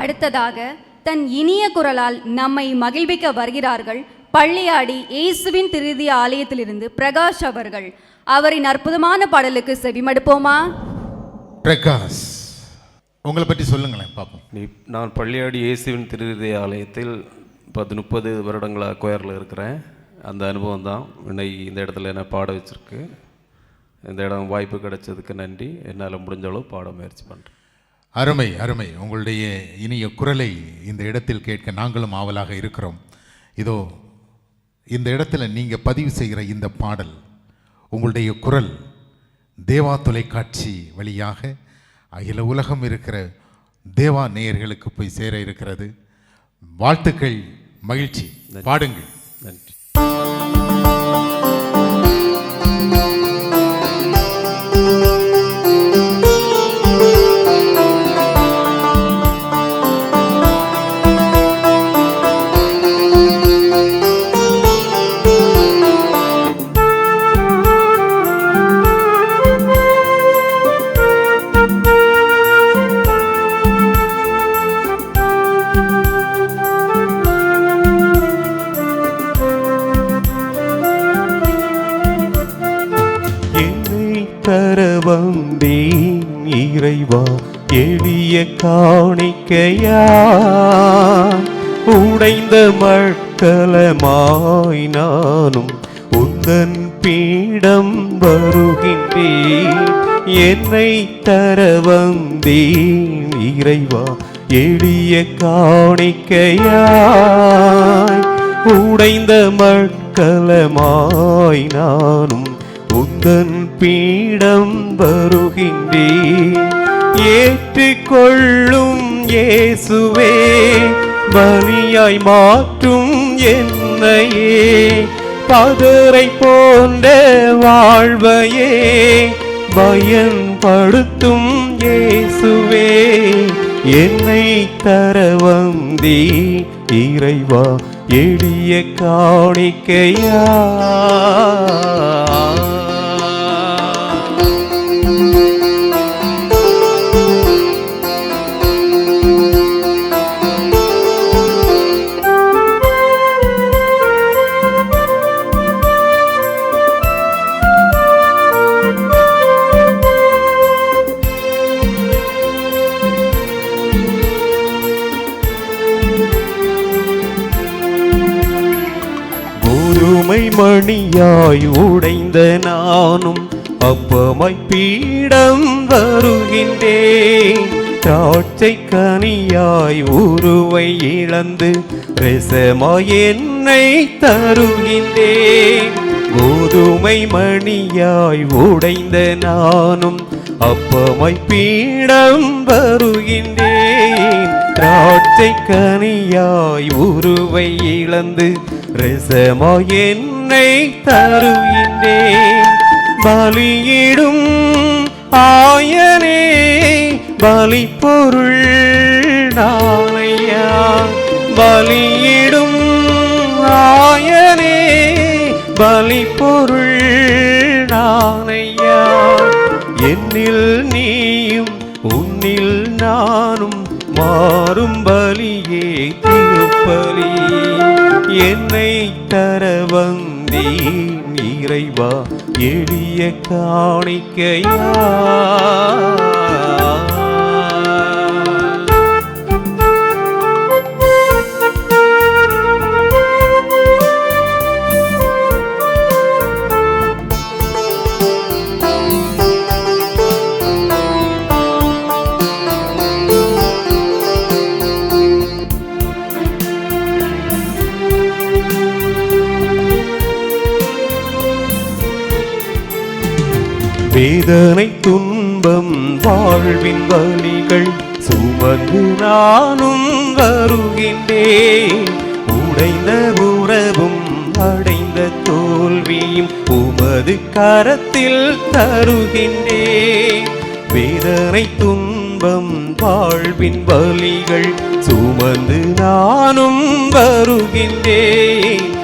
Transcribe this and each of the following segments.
அடுத்ததாக தன் இனிய குரலால் நம்மை மகிழ்விக்க வருகிறார்கள் பள்ளியாடி இயேசுவின் திருதிய ஆலயத்திலிருந்து பிரகாஷ் அவர்கள். அவரின் அற்புதமான பாடலுக்கு செவிமடுப்போமா? பிரகாஷ் உங்களை பற்றி சொல்லுங்களேன் பார்ப்போம். நீ நான் பள்ளியாடி இயேசுவின் திருதய ஆலயத்தில் பத்து முப்பது வருடங்களாக கோயரில் இருக்கிறேன். அந்த அனுபவம் தான் என்னை இந்த இடத்துல என்னை பாட வச்சிருக்கு. இந்த இடம் வாய்ப்பு கிடைச்சதுக்கு நன்றி. என்னால் முடிஞ்ச அளவு பாட முயற்சி பண்ணுறேன் அருமை அருமை. உங்களுடைய இனிய குரலை இந்த இடத்தில் கேட்க நாங்களும் ஆவலாக இருக்கிறோம். இதோ இந்த இடத்துல நீங்கள் பதிவு செய்கிற இந்த பாடல் உங்களுடைய குரல் தேவா தொலைக்காட்சி வழியாக அகில உலகம் இருக்கிற தேவா நேயர்களுக்கு போய் சேர இருக்கிறது. வாழ்த்துக்கள் மகிழ்ச்சி. பாடுங்கள். நன்றி. இறைவா எளிய காணிக்கையா. உடைந்த மட்கலமாய் நானும் உந்தன் பீடம் வருகின்றேன். என்னை தர வந்தேன் இறைவா எளிய காணிக்கையாய் உடைந்த மட்கலமாய் நானும் உந்தன் பீடம் வருகின்றேன். ஏற்றுக்கொள்ளும் இயேசுவே பலியாய் மாற்றும் என்னையே பதரை போன்ற வாழ்வையே பயன்படுத்தும் இயேசுவே. என்னை தர வந்தி இறைவா எளிய காணிக்கையா. மணியாய் உடைந்த நானும் அப்பமாய் பீடம் வருகின்றேன். திராட்சை கனியாய் உருவை இழந்து ரசமாய் என்னை தருகின்றேன். கோதுமை மணியாய் உடைந்த நானும் அப்பமாய் பீடம் வருகின்றேன். திராட்சை கனியாய் உருவை இழந்து ரசமாய் உன்னை தருகின்றேன். பலியிடும் ஆயனே பலி பொருள் நாளையா. பலியிடும் ஆயனே பலி பொருள் நானையா என்னில் நீயும் உன்னில் நானும் மாறும் பலியே திருப்பலி. என்னை தர வந்தேன் இறைவா எளிய காணிக்கையா? வேதனை துன்பம் வாழ்வின் வழிகள். சுமந்து நானும் வருகின்றேன். உடைந்த உறவும் அடைந்த தோல்வியும் உமது கரத்தில் தருகின்றேன். வேதனை துன்பம் வாழ்வின் வழிகள். சுமந்து நானும் வருகின்றேன்.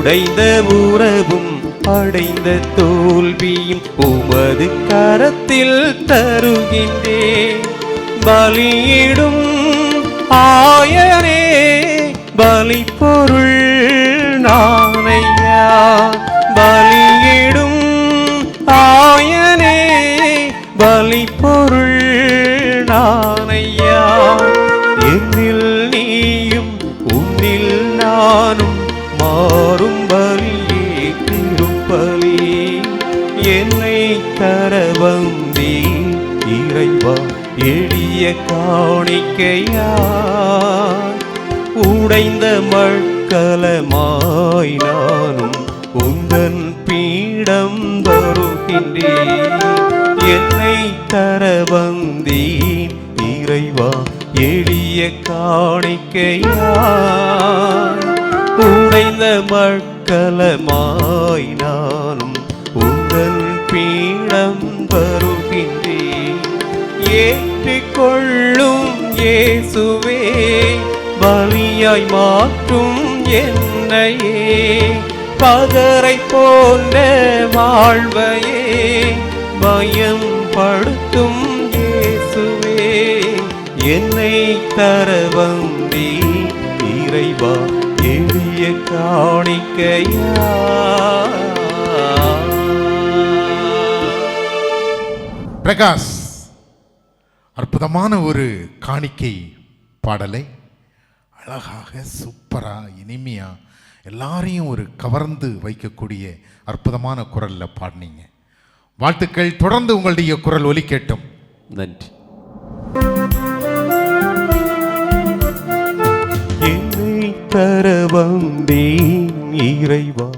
உடைந்த உறவும் அடைந்த தோல்வியும் உமது கரத்தில் தருகின்றேன். பலியிடும் ஆயரே பலி பொருள் நானையா பலியிடும் ஆயனே பலி பொருள் நானையா என்னில் நீயும் உன்னில் நானும் மாறும் பலியே திருப்பலி என்னை தர வந்தே இறைவா எளிய காணிக்கையா உடைந்த மழ்கலமாய் நானும் உந்தன் பீடம் தருகின்றேன். என்னை தர வந்தேன் இறைவா எளிய காணிக்கையா உடைந்த மக்களமாய் நானும் உங்கள் பீடம் வருகின்றேன் ஏற்றிக்கொள்ளும் இயேசுவே பலியாய் மாற்றும் என்னையே. பதரை போன்ற வாழ்வையே பயம் படுத்தும் இயேசுவே. என்னை தர வந்தே இறைவா. எளிய காணிக்கையா? பிரகாஷ் அற்புதமான ஒரு காணிக்கை பாடலை அழகாக சூப்பரா இனிமையா எல்லாரையும் ஒரு கவர்ந்து வைக்கக்கூடிய அற்புதமான குரல்ல பாடினீங்க. வாழ்த்துக்கள். தொடர்ந்து உங்களுடைய குரல் ஒலிக்கட்டும். நன்றி. தர வந்தேன் இறைவா.